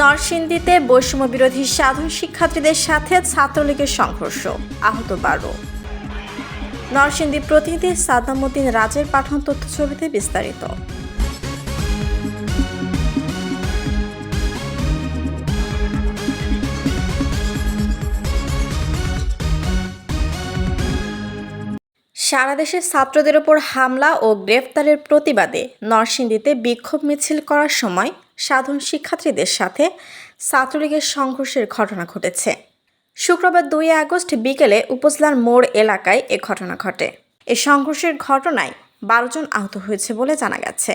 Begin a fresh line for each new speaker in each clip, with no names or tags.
নরসিংদীতে বৈষম্য বিরোধী সাধন শিক্ষার্থীদের সাথে ছাত্রলীগের সংঘর্ষ, আহত বারো। নরসিংদী প্রতিনিধি সাদ্দামুদ্দিন রাজের পাঠন তথ্য ছবিতে বিস্তারিত। সারা দেশে ছাত্রদের ওপর হামলা ও গ্রেফতারের প্রতিবাদে নরসিংদীতে বিক্ষোভ মিছিল করার সময় সাধারণ শিক্ষার্থীদের সাথে ছাত্রলীগের সংঘর্ষের ঘটনা ঘটেছে। শুক্রবার দুই আগস্ট বিকেলে উপজেলার মোড় এলাকায় এ ঘটনা ঘটে। এ সংঘর্ষের ঘটনায় বারো জন আহত হয়েছে বলে জানা গেছে।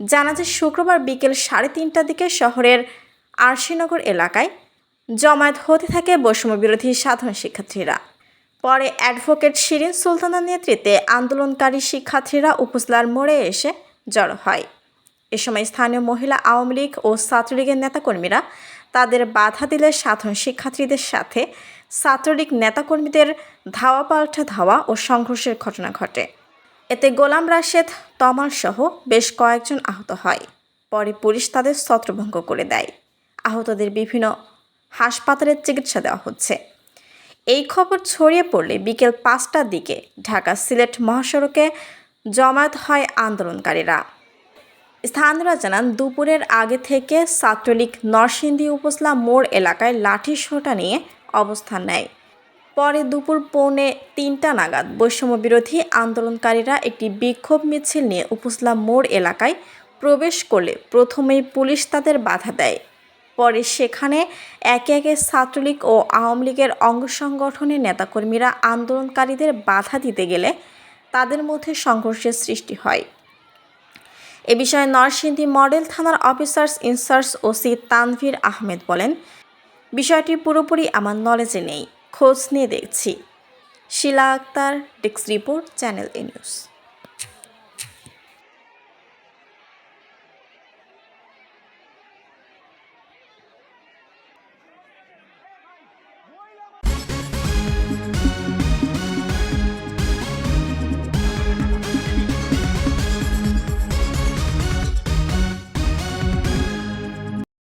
জানা যায়, শুক্রবার বিকেল সাড়ে তিনটার দিকে শহরের আরশিনগর এলাকায় জমায়েত হতে থাকে বৈষম্য বিরোধী সাধারণ শিক্ষার্থীরা। পরে অ্যাডভোকেট শিরিন সুলতানার নেতৃত্বে আন্দোলনকারী শিক্ষার্থীরা উপজেলার মোড়ে এসে জড়ো হয়। এ সময় স্থানীয় মহিলা আওয়ামী লীগ ও ছাত্রলীগের নেতাকর্মীরা তাদের বাধা দিলে সাধারণ শিক্ষার্থীদের সাথে ছাত্রলীগ নেতাকর্মীদের ধাওয়া পাল্টা ধাওয়া ও সংঘর্ষের ঘটনা ঘটে। এতে গোলাম রাশেদ, তমাল সহ বেশ কয়েকজন আহত হয়। পরে পুলিশ তাদের ছত্রভঙ্গ করে দেয়। আহতদের বিভিন্ন হাসপাতালে চিকিৎসা দেওয়া হচ্ছে। এই খবর ছড়িয়ে পড়লে বিকেল পাঁচটার দিকে ঢাকা সিলেট মহাসড়কে জমায়েত হয় আন্দোলনকারীরা। স্থানীয়রা জানান, দুপুরের আগে থেকে ছাত্রলীগ নরসিংদী উপজেলা মোড় এলাকায় লাঠি সোটা নিয়ে অবস্থান নেয়। পরে দুপুর পৌনে তিনটা নাগাদ বৈষম্য বিরোধী আন্দোলনকারীরা একটি বিক্ষোভ মিছিল নিয়ে উপজেলা মোড় এলাকায় প্রবেশ করলে প্রথমেই পুলিশ তাদের বাধা দেয়। পরে সেখানে একে একে ছাত্রলীগ ও আওয়ামী লীগের অঙ্গ সংগঠনের নেতাকর্মীরা আন্দোলনকারীদের বাধা দিতে গেলে তাদের মধ্যে সংঘর্ষের সৃষ্টি হয়। এ বিষয়ে নরসিংদী মডেল থানার officers incharge OC Tanvir Ahmed বলেন, বিষয়টি পুরোপুরি আমার নলেজে নেই, খোঁজ নিয়ে দেখছি। Shila Akter, desk report, channel A news.